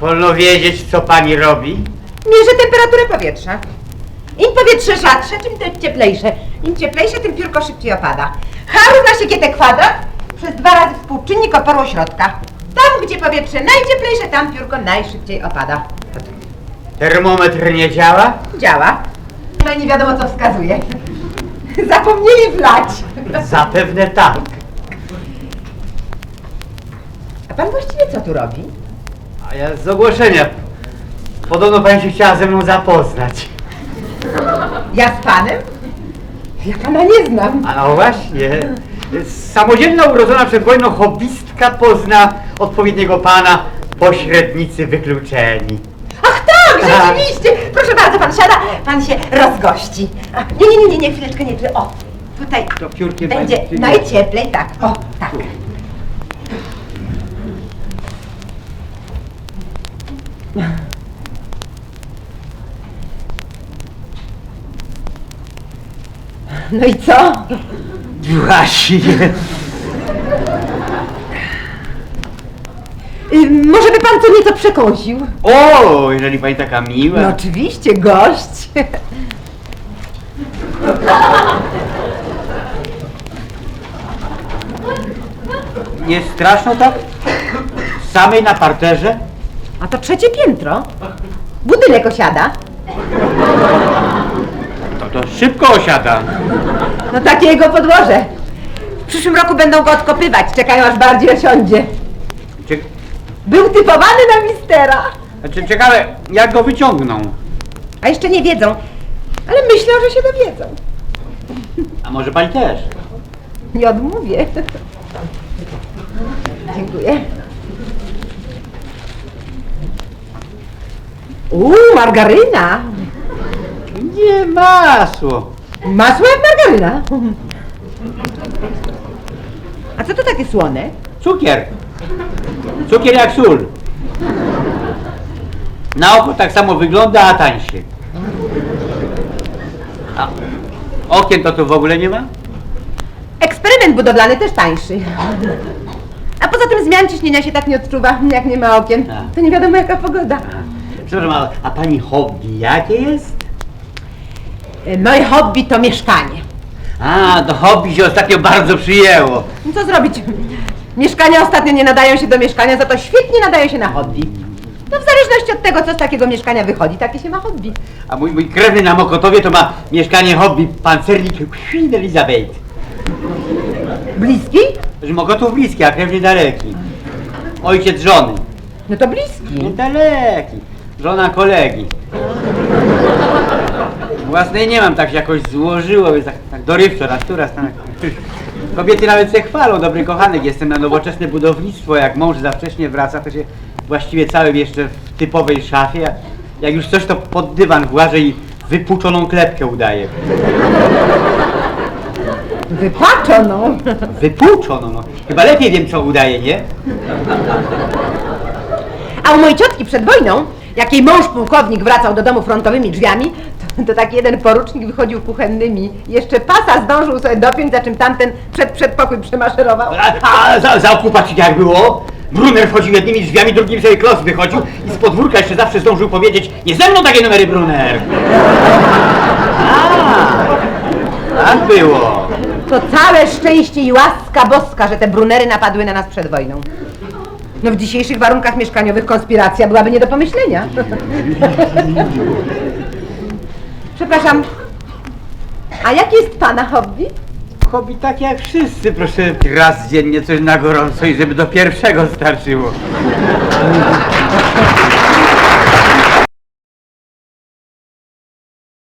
Wolno wiedzieć, co pani robi? Mierzę temperaturę powietrza. Im powietrze rzadsze, tym te- cieplejsze. Im cieplejsze, tym piórko szybciej opada. H równa się GT kwadrat przez dwa razy współczynnik oporu ośrodka. Tam, gdzie powietrze najcieplejsze, tam piórko najszybciej opada. Termometr nie działa? Działa. No i nie wiadomo, co wskazuje. Zapomnieli wlać. Zapewne tak. A pan właściwie co tu robi? A ja z ogłoszenia. Podobno pani się chciała ze mną zapoznać. Ja z panem? Ja pana nie znam. A no właśnie. Samodzielna urodzona przed wojną hobbystka pozna odpowiedniego pana, pośrednicy wykluczeni. Ach tak, rzeczywiście! Proszę bardzo, pan siada, pan się rozgości. A, nie, nie, nie, nie, nie, chwileczkę, nie, o, tutaj To piórkiem będzie pani najcieplej, tak, o, tak. No i co? Właśnie. Y, może by pan co nieco przekąsił? O, jeżeli pani taka miła. No oczywiście, gość. Nie straszno tak? Samej na parterze? A to trzecie piętro. Budynek osiada. To, to szybko osiada. No takie jego podłoże. W przyszłym roku będą go odkopywać, czekają aż bardziej osiądzie. Cie, Był typowany na mistera. znaczy, ciekawe, jak go wyciągną. A jeszcze nie wiedzą, ale myślą, że się dowiedzą. A może pani też? Nie odmówię. Dziękuję. Uuu, margaryna. Nie masło. Masło jak margaryna. A co to takie słone? Cukier. Cukier jak sól. Na oko tak samo wygląda, a tańszy. A okien to tu w ogóle nie ma? Eksperyment budowlany też tańszy. A poza tym zmian ciśnienia się tak nie odczuwa, jak nie ma okien. To nie wiadomo jaka pogoda. Przepraszam, a, a pani hobby jakie jest? E, Moje hobby to mieszkanie. A, to hobby się ostatnio bardzo przyjęło. No Co zrobić? Mieszkania ostatnio nie nadają się do mieszkania, za to świetnie nadają się na hobby. No w zależności od tego, co z takiego mieszkania wychodzi, takie się ma hobby. A mój, mój krewny na Mokotowie to ma mieszkanie hobby pancernik Queen Elizabeth. Bliski? Że Mokotów bliski, a krewny daleki. Ojciec żony. No to bliski. Niedaleki. Żona kolegi. Własnej nie mam, tak się jakoś złożyło, więc tak, tak dorywczo, raz tu, raz tam. Kobiety nawet się chwalą, dobry kochanek, jestem na nowoczesne budownictwo, jak mąż za wcześnie wraca, to się właściwie całym jeszcze w typowej szafie, jak już coś to pod dywan włażę i wypuczoną klepkę udaje. Wypaczoną. Wypuczoną, no. Chyba lepiej wiem, co udaje, nie? A u mojej ciotki przed wojną, jak jej mąż pułkownik wracał do domu frontowymi drzwiami, to, to taki jeden porucznik wychodził kuchennymi. Jeszcze pasa zdążył sobie dopiąć, za czym tamten przed przedpokój przemaszerował. A, a za, za okupacji jak było? Brunner wchodził jednymi drzwiami, drugim sobie klos wychodził i z podwórka jeszcze zawsze zdążył powiedzieć Nie ze mną takie numery, Brunner! A, tak było. To całe szczęście i łaska boska, że te brunery napadły na nas przed wojną. No w dzisiejszych warunkach mieszkaniowych konspiracja byłaby nie do pomyślenia. Przepraszam, a jakie jest pana hobby? Hobby tak jak wszyscy, proszę raz dziennie coś na gorąco i żeby do pierwszego starczyło.